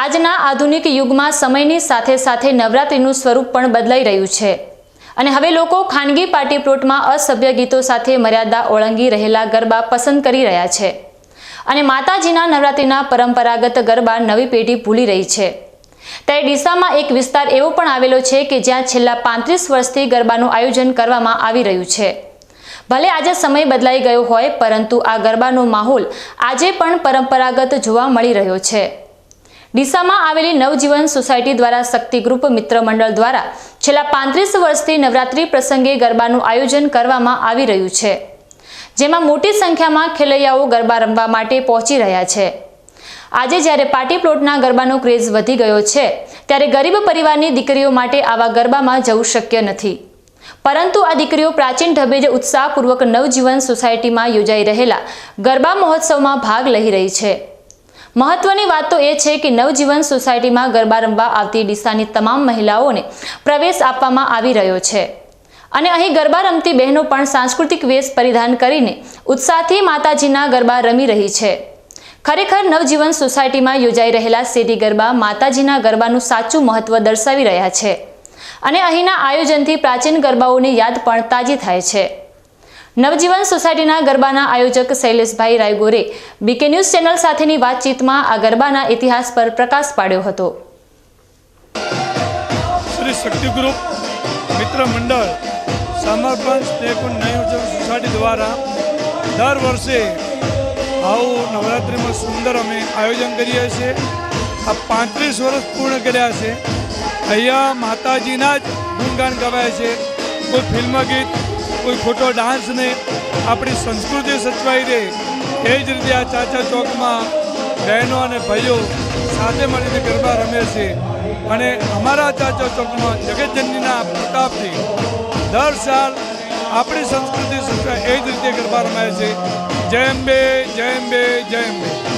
આજના આધુનિક યુગમાં સમયની સાથે સાથે નવરાત્રિનું સ્વરૂપ પણ બદલાઈ રહ્યું છે. અને હવે લોકો ખાનગી પાર્ટી પ્લોટમાં અસભ્ય ગીતો સાથે મર્યાદા ઓળંગી રહેલા ગરબા પસંદ કરી રહ્યા છે. અને માતાજીના નવરાત્રિના પરંપરાગત ગરબા નવી પેઢી ભૂલી રહી છે. ત્યારે ડીસામાં એક વિસ્તાર એવો પણ આવેલો છે કે જ્યાં છેલ્લા પાંત્રીસ વર્ષથી ગરબાનું આયોજન કરવામાં આવી રહ્યું છે. ભલે આજે સમય બદલાઈ ગયો હોય, પરંતુ આ ગરબાનો માહોલ આજે પણ પરંપરાગત જોવા મળી રહ્યો છે. ડીસામાં આવેલી નવજીવન સોસાયટી દ્વારા શક્તિ ગ્રુપ મિત્ર મંડળ દ્વારા છેલ્લા પાંત્રીસ વર્ષથી નવરાત્રી પ્રસંગે ગરબાનું આયોજન કરવામાં આવી રહ્યું છે, જેમાં મોટી સંખ્યામાં ખેલૈયાઓ ગરબા રમવા માટે પહોંચી રહ્યા છે. આજે જ્યારે પાર્ટી પ્લોટના ગરબાનો ક્રેઝ વધી ગયો છે, ત્યારે ગરીબ પરિવારની દીકરીઓ માટે આવા ગરબામાં જવું શક્ય નથી. પરંતુ આ દીકરીઓ પ્રાચીન ઢબે જ ઉત્સાહપૂર્વક નવજીવન સોસાયટીમાં યોજાઈ રહેલા ગરબા મહોત્સવમાં ભાગ લઈ રહી છે. મહત્વની વાત તો એ છે કે નવજીવન સોસાયટીમાં ગરબા રમવા આવતી ડીસાની તમામ મહિલાઓને પ્રવેશ આપવામાં આવી રહ્યો છે. અને અહીં ગરબા રમતી બહેનો પણ સાંસ્કૃતિક વેશ પરિધાન કરીને ઉત્સાહથી માતાજીના ગરબા રમી રહી છે. ખરેખર નવજીવન સોસાયટીમાં યોજાઈ રહેલા શેરી ગરબા માતાજીના ગરબાનું સાચું મહત્વ દર્શાવી રહ્યા છે. અને અહીંના આયોજનથી પ્રાચીન ગરબાઓની યાદ પણ તાજી થાય છે. નવજીવન સોસાયટીના ગરબાના આયોજક શૈલેષભાઈ રાયગોરે બીકે ન્યૂઝ ચેનલ સાથેની વાતચીતમાં આ ગરબાના ઇતિહાસ પર પ્રકાશ પાડ્યો હતો. શ્રી શક્તિ ગ્રુપ મિત્ર મંડળ સમર્પણ સ્નેહકુંડ સોસાયટી દ્વારા દર વર્ષે આવું નવરાત્રિમાં સુંદર અમે આયોજન કરીએ છીએ. આ પાંત્રીસ વર્ષ પૂર્ણ કર્યા છે. અહીંયા માતાજીના જ ગુણગાન ગવાય છે. કોઈ ફિલ્મ ગીત કોઈ ખોટો ડાન્સ નહીં. આપણી સંસ્કૃતિ સચવાઈ રહે. એ જ રીતે આ ચાચા ચોકમાં બહેનો અને ભાઈઓ સાથે મળીને ગરબા રમે છે. અને અમારા ચાચા ચોકમાં જગતજનનીના પ્રતાપથી દર સાલ આપણી સંસ્કૃતિ સચવાય એ જ રીતે ગરબા રમાય છે. જય અંબે જય અંબે જય અંબે.